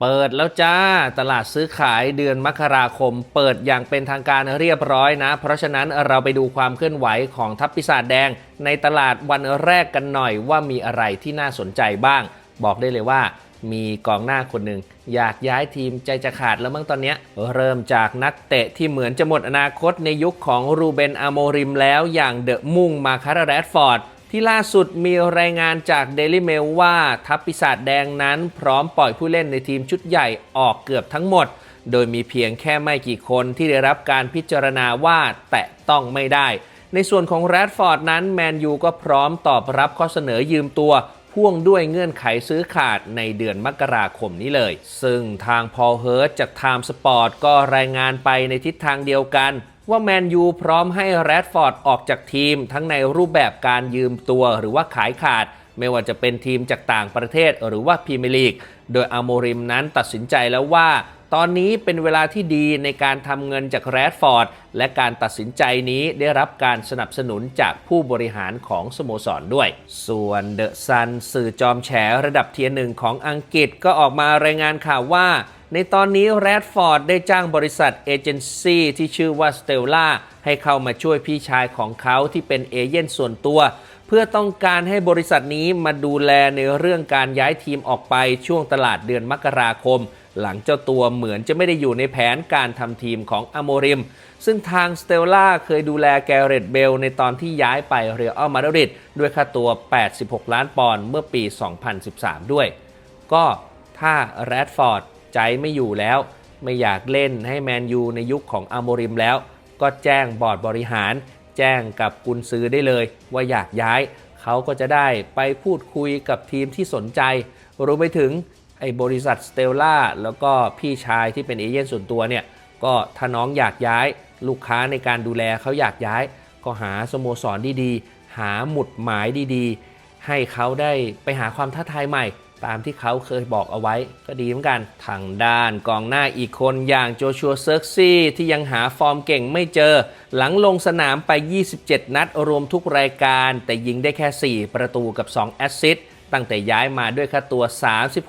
เปิดแล้วจ้า ตลาดซื้อขายเดือนมกราคม เปิดอย่างเป็นทางการเรียบร้อยนะ เพราะฉะนั้นเราไปดูความเคลื่อนไหวของทัพปีศาจแดง ในตลาดวันแรกกันหน่อยว่ามีอะไรที่น่าสนใจบ้าง บอกได้เลยว่า มีกองหน้าคนหนึ่งอยากย้ายทีมใจจะขาดแล้วมั้งตอนนี้ เริ่มจากนักเตะที่เหมือนจะหมดอนาคตในยุคของรูเบนอาโมริมแล้วอย่างเดอะมุ่งมาคาราแรดฟอร์ด ที่ล่าสุดมีรายงานจาก Daily Mail ว่าทัพปีศาจแดงนั้นพร้อมปล่อยผู้เล่นในทีมชุดใหญ่ออกเกือบทั้งหมด โดยมีเพียงแค่ไม่กี่คนที่ได้รับการพิจารณาว่าแตะต้องไม่ได้ ในส่วนของแรดฟอร์ดนั้นแมนยูก็พร้อมตอบรับข้อเสนอยืมตัวพ่วงด้วยเงื่อนไขซื้อขาดในเดือนมกราคมนี้เลย ซึ่งทางพอลเฮิร์ตจาก Time Sport ก็รายงานไปในทิศทางเดียวกัน ว่าแมนยูพร้อมให้แรดฟอร์ดออกจากทีม ทั้งในรูปแบบการยืมตัวหรือว่าขายขาด ไม่ว่าจะเป็นทีมจากต่างประเทศหรือว่าพรีเมียร์ลีก โดยอาโมริมนั้นตัดสินใจแล้วว่า ตอนนี้เป็นเวลาที่ดีในการทำเงินจากแรดฟอร์ด และการตัดสินใจนี้ได้รับการสนับสนุนจากผู้บริหารของสโมสรด้วย ส่วนเดอะซันสื่อจอมแฉระดับเทียร์หนึ่งของอังกฤษก็ออกมารายงานข่าวว่า ในตอนนี้แรดฟอร์ดได้จ้างบริษัทเอเจนซี่ที่ชื่อว่าสเตลล่าให้เข้ามาช่วยพี่ชายของเขาที่เป็นเอเย่นส่วนตัว เพื่อต้องการให้บริษัทนี้มาดูแลในเรื่องการย้ายทีมออกไปช่วงตลาดเดือนมกราคม หลังเจ้าตัวเหมือนจะไม่ได้อยู่ในแผนการทำทีมของอโมริม ซึ่งทางสเตลล่าเคยดูแลแกเรตเบลในตอนที่ย้ายไปเรอัลมาดริดด้วยค่าตัว 86 ล้านปอนด์เมื่อปี 2013 ด้วย ก็ถ้าแรดฟอร์ด ใจไม่อยู่แล้ว ไม่อยากเล่นให้แมนยูในยุคของอโมริมแล้ว ก็แจ้งบอร์ดบริหาร แจ้งกับกุนซือได้เลย ว่าอยากย้าย เขาก็จะได้ไปพูดคุยกับทีมที่สนใจรวมไปถึงไอ้บริษัทสเตลล่าแล้วก็พี่ชายที่เป็นเอเย่นส่วนตัวเนี่ยก็ถ้าน้องอยากย้าย ลูกค้าในการดูแลเขาอยากย้าย ก็หาสโมสรดีๆ หาหมุดหมายดีๆ ให้เขาได้ไปหาความท้าทายใหม่ ตามที่เขาเคยบอกเอาไว้ก็ดีเหมือนกัน ทางด้านกองหน้าอีกคนอย่างโจชัวเซิร์กซี่ที่ยังหาฟอร์มเก่งไม่เจอ หลังลงสนามไป 27 นัดรวมทุกรายการ แต่ยิงได้แค่ 4 ประตูกับ 2 แอสซิสต์ตั้งแต่ย้ายมาด้วยค่าตัว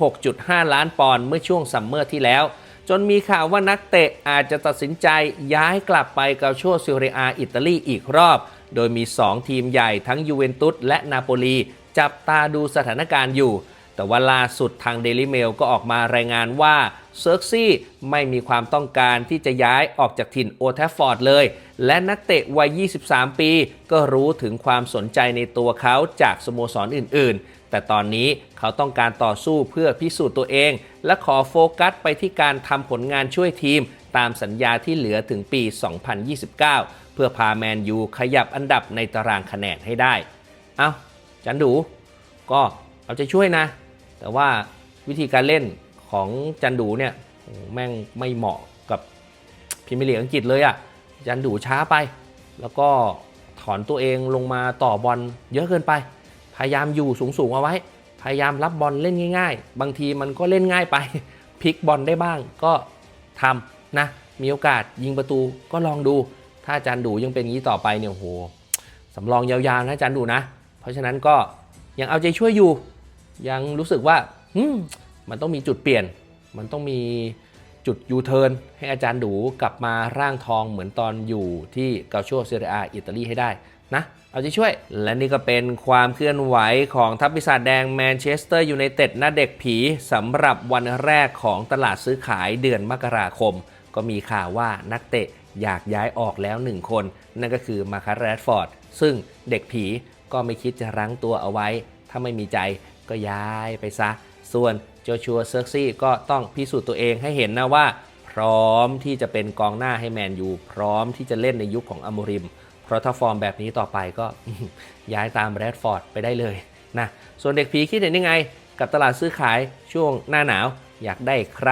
36.5 ล้านปอนด์เมื่อช่วงซัมเมอร์ที่แล้ว จนมีข่าวว่านักเตะอาจจะตัดสินใจย้ายกลับไปเกาโชซิเรียอาอิตาลีอีกรอบ โดยมี 2 ทีมใหญ่ทั้งยูเวนตุสและนาโปลีจับตาดูสถานการณ์อยู่ แต่ว่าล่าสุดทาง Daily Mail ก็ออกมารายงานว่าเซิร์กซี่ไม่มีความต้องการที่จะย้ายออกจากถิ่นโอแทฟฟอร์ดเลย และนักเตะวัย 23 ปี ก็รู้ถึงความสนใจในตัวเขาจากสโมสรอื่น ๆ แต่ตอนนี้เขาต้องการต่อสู้เพื่อพิสูจน์ตัวเอง และขอโฟกัสไปที่การทำผลงานช่วยทีม ตามสัญญาที่เหลือถึงปี 2029 เพื่อพาแมนยูขยับอันดับในตารางคะแนนให้ได้ เอ้าจันดู ก็เอาใจช่วยนะ แต่ว่าวิธีการเล่นของจันดูเนี่ยแม่งไม่เหมาะกับพรีเมียร์ลีกอังกฤษเลยอะ่ะจันดูช้าไป แล้วก็ถอนตัวเองลงมาต่อบอลเยอะเกินไป พยายามอยู่สูงๆเอาไว้ พยายามรับบอลเล่นง่าย ๆ บางทีมันก็เล่นง่ายไปพลิกบอลได้บ้างก็ทำนะ มีโอกาสยิงประตูก็ลองดู ถ้าจันดูยังเป็นงี้ต่อไปเนี่ยโอ้โหสำรองยาวๆนะจันดูนะ เพราะฉะนั้นก็ยังเอาใจช่วยอยู่ ยังรู้สึกว่ามันต้องมีจุดเปลี่ยน มันต้องมีจุดยูเทิร์นให้อาจารย์ดูกลับมาร่างทองเหมือนตอนอยู่ที่เกาโชเซเรียอาอิตาลีให้ได้นะเอาใจช่วย และนี่ก็เป็นความเคลื่อนไหวของทัพปีศาจแดงแมนเชสเตอร์ยูไนเต็ดหน้าเด็กผีสำหรับวันแรกของตลาดซื้อขายเดือนมกราคม ก็มีข่าวว่านักเตะอยากย้ายออกแล้วหนึ่งคน นั่นก็คือมาคาร์แรดฟอร์ด ซึ่งเด็กผีก็ไม่คิดจะรั้งตัวเอาไว้ ถ้าไม่มีใจ ก็ย้ายไปซะ ส่วนโจชัวเซิร์ซี่ก็ต้องพิสูจน์ตัวเองให้เห็นนะว่า พร้อมที่จะเป็นกองหน้าให้แมนยูพร้อมที่จะเล่นในยุคของอโมริม เพราะถ้าฟอร์มแบบนี้ต่อไปก็ย้ายตามแรดฟอร์ดไปได้เลยนะส่วนเด็กผีคิดเห็นยังไง กับตลาดซื้อขายช่วงหน้าหนาว อยากได้ใคร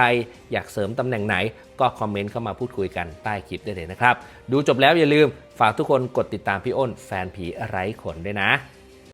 อยากเสริมตำแหน่งไหน ก็คอมเมนต์เข้ามาพูดคุยกันใต้คลิปได้เลยนะครับ ดูจบแล้วอย่าลืมฝากทุกคนกดติดตามพี่อ้นแฟนผีไร้ขนด้วยนะ